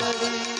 વાદળી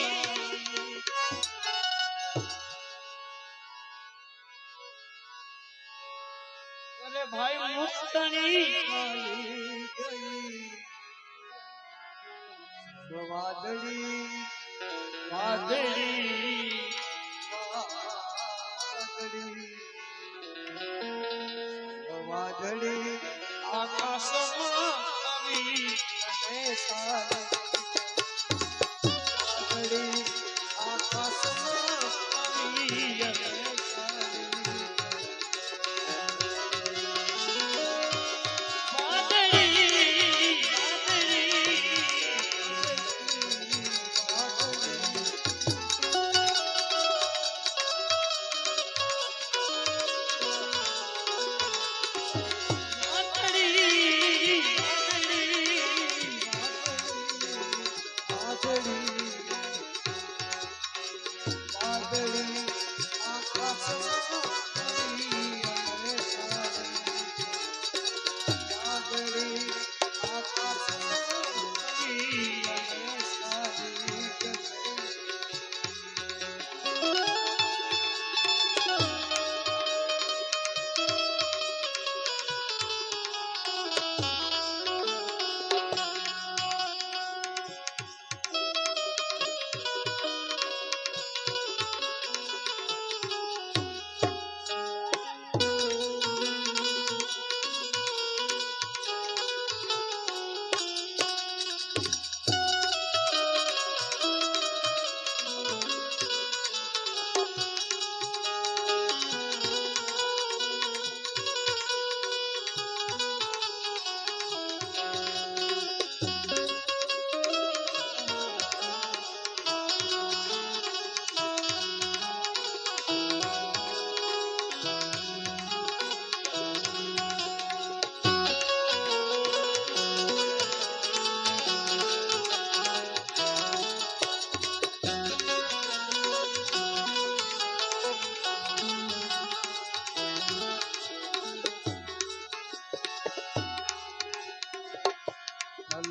વાદળી વાદળી. વાદળી. વાદળી આકાશમાં આવી અને ચાલી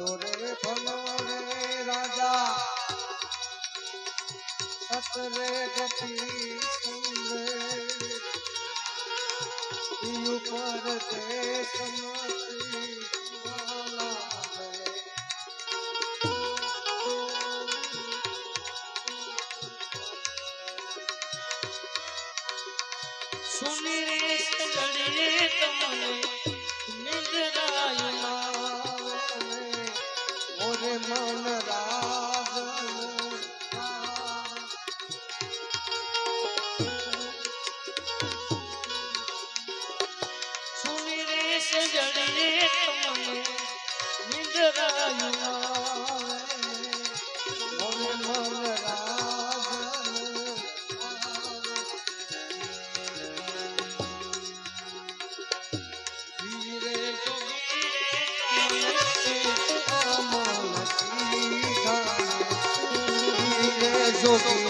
ফলরে ফলরে রাজা। সতরে গতি সুন্দে উপর দে সমতি सुन रे सजन रे મન તાર. સુની રે સગડીએ તમને નિજરાયમાં todos.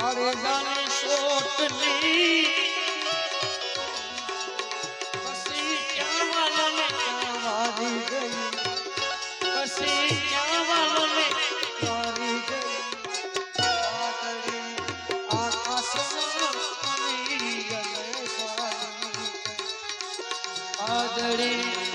સતા જાને સોટલી પછી ક્યાં વાલાને વારી ગઈ? પછી ક્યાં વાલાને વારી ગઈ? આકાશમાં આદળી